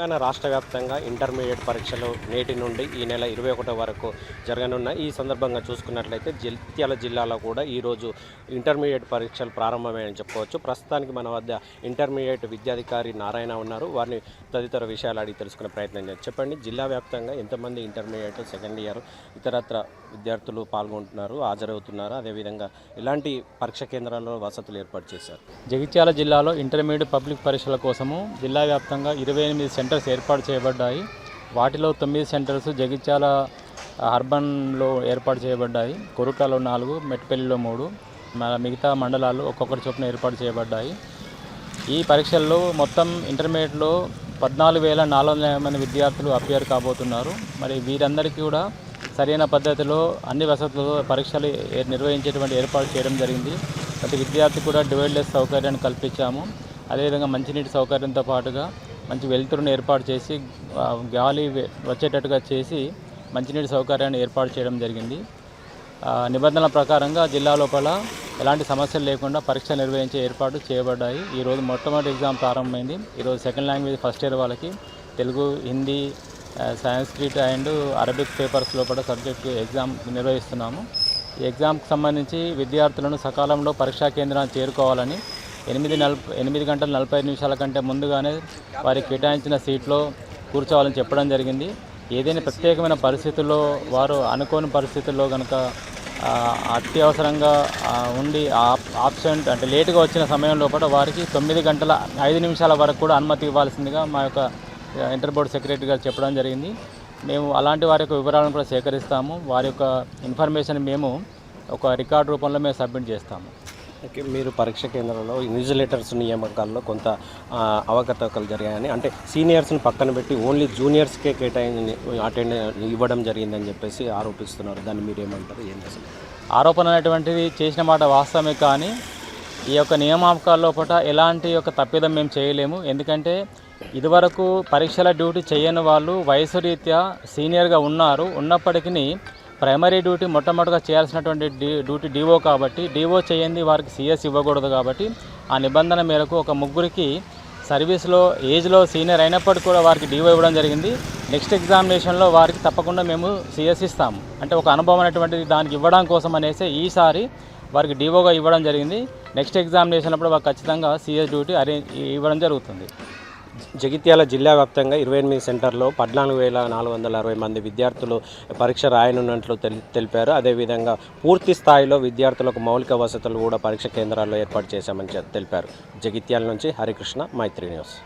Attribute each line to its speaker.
Speaker 1: తెలంగాణ రాష్ట్ర వ్యాప్తంగా ఇంటర్మీడియట్ పరీక్షలు నేటి నుండి ఈ నెల ఇరవై ఒకటో వరకు జరగనున్న ఈ సందర్భంగా చూసుకున్నట్లయితే జగిత్యాల జిల్లాలో కూడా ఈరోజు ఇంటర్మీడియట్ పరీక్షలు ప్రారంభమని చెప్పుకోవచ్చు. ప్రస్తుతానికి మన వద్ద ఇంటర్మీడియట్ విద్యాధికారి నారాయణ ఉన్నారు. వారిని తదితర విషయాలు అడిగి తెలుసుకునే ప్రయత్నం చేయండి చెప్పండి జిల్లా వ్యాప్తంగా ఎంతమంది ఇంటర్మీడియట్ సెకండ్ ఇయర్ ఇతరత్ర విద్యార్థులు పాల్గొంటున్నారు హాజరవుతున్నారు? అదేవిధంగా ఇలాంటి పరీక్ష కేంద్రాల్లో వసతులు ఏర్పాటు చేశారు?
Speaker 2: జగిత్యాల జిల్లాలో ఇంటర్మీడియట్ పబ్లిక్ పరీక్షల కోసము జిల్లా వ్యాప్తంగా ఇరవై ఎనిమిది సెంటర్స్ ఏర్పాటు చేయబడ్డాయి. వాటిలో తొమ్మిది సెంటర్స్ జగిత్యాల అర్బన్లో ఏర్పాటు చేయబడ్డాయి. కొరుట్లలో నాలుగు మెట్పల్లిలో మూడు మ- మిగతా మండలాలు ఒక్కొక్కటి చొప్పున ఏర్పాటు చేయబడ్డాయి. ఈ పరీక్షల్లో మొత్తం ఇంటర్మీడియట్లో పద్నాలుగు వేల నాలుగు వందల మంది విద్యార్థులు అపియర్ కాబోతున్నారు. మరి వీరందరికీ కూడా సరైన పద్ధతిలో అన్ని వసతులతో పరీక్షలు నిర్వహించేటువంటి ఏర్పాటు చేయడం జరిగింది. ప్రతి విద్యార్థి కూడా డివైడ్లెస్ సౌకర్యాన్ని కల్పించాము. అదేవిధంగా మంచినీటి సౌకర్యంతో పాటుగా మంచి వెలుతురుని ఏర్పాటు చేసి గాలి వచ్చేటట్టుగా చేసి మంచినీటి సౌకర్యాన్ని ఏర్పాటు చేయడం జరిగింది. నిబంధనల ప్రకారంగా జిల్లా లోపల ఎలాంటి సమస్యలు లేకుండా పరీక్ష నిర్వహించే ఏర్పాటు చేయబడ్డాయి. ఈరోజు మొట్టమొదటి ఎగ్జామ్ ప్రారంభమైంది. ఈరోజు సెకండ్ లాంగ్వేజ్ ఫస్ట్ ఇయర్ వాళ్ళకి Telugu Hindi Sanskrit and Arabic papers లోపల సబ్జెక్ట్ ఎగ్జామ్ నిర్వహిస్తున్నాము. ఈ ఎగ్జామ్కి సంబంధించి విద్యార్థులను సకాలంలో పరీక్షా కేంద్రాన్ని చేరుకోవాలని ఎనిమిది నలభై ఎనిమిది గంటల నలభై నిమిషాల కంటే ముందుగానే వారికి కేటాయించిన సీట్లో కూర్చోవాలని చెప్పడం జరిగింది. ఏదైనా ప్రత్యేకమైన పరిస్థితుల్లో వారు అనుకోని పరిస్థితుల్లో కనుక అత్యవసరంగా ఉండి ఆప్షన్ అంటే లేటుగా వచ్చిన సమయం లోపల వారికి తొమ్మిది గంటల ఐదు నిమిషాల వరకు కూడా అనుమతి ఇవ్వాల్సిందిగా మా యొక్క ఇంటర్ బోర్డు సెక్రటరీ గారు చెప్పడం జరిగింది. మేము అలాంటి వారి యొక్క వివరాలను కూడా సేకరిస్తాము. వారి యొక్క ఇన్ఫర్మేషన్ మేము ఒక రికార్డ్ రూపంలో మేము సబ్మిట్ చేస్తాము.
Speaker 1: ఓకే మీరు పరీక్ష కేంద్రంలో ఇన్విజిలేటర్స్ నియామకాల్లో కొంత ఆ, అవకతవకలు జరిగాయని అంటే సీనియర్స్ని పక్కన పెట్టి ఓన్లీ జూనియర్స్కే కేటాయి అటెండ్ ఇవ్వడం జరిగిందని చెప్పేసి ఆరోపిస్తున్నారు. దాన్ని మీరు ఏమంటారు ఏం అసలు
Speaker 2: ఆరోపణ అనేటువంటిది చేసిన మాట వాస్తవమే కానీ ఈ యొక్క నియామకాల లోపల ఎలాంటి యొక్క తప్పిదం మేము చేయలేము. ఎందుకంటే ఇదివరకు పరీక్షల డ్యూటీ చేయని వాళ్ళు వయసు రీత్యా సీనియర్గా ఉన్నారు. ఉన్నప్పటికీ ప్రైమరీ డ్యూటీ మొట్టమొదటిగా చేయాల్సినటువంటి డ్యూటీ డివో కాబట్టి డివో చేయండి వారికి సిఎస్ ఇవ్వకూడదు కాబట్టి ఆ నిబంధన మేరకు ఒక ముగ్గురికి సర్వీస్లో ఏజ్లో సీనియర్ అయినప్పటికీ కూడా వారికి డివో ఇవ్వడం జరిగింది. నెక్స్ట్ ఎగ్జామినేషన్లో వారికి తప్పకుండా మేము సిఎస్ ఇస్తాము అంటే ఒక అనుభవం అనేటువంటిది దానికి ఇవ్వడం కోసం అనేసి ఈసారి వారికి డివోగా ఇవ్వడం జరిగింది. నెక్స్ట్ ఎగ్జామినేషన్ అప్పుడు వారికి ఖచ్చితంగా సిఎస్ డ్యూటీ అరేంజ్ ఇవ్వడం జరుగుతుంది.
Speaker 1: జగిత్యాల జిల్లా వ్యాప్తంగా ఇరవై ఎనిమిది సెంటర్లో పద్నాలుగు వేల నాలుగు వందల అరవై మంది విద్యార్థులు పరీక్ష రాయనున్నట్లు తెలిపారు. అదేవిధంగా పూర్తి స్థాయిలో విద్యార్థులకు మౌలిక వసతులు కూడా పరీక్ష కేంద్రాల్లో ఏర్పాటు చేశామని తెలిపారు. జగిత్యాల నుంచి హరికృష్ణ మైత్రి న్యూస్.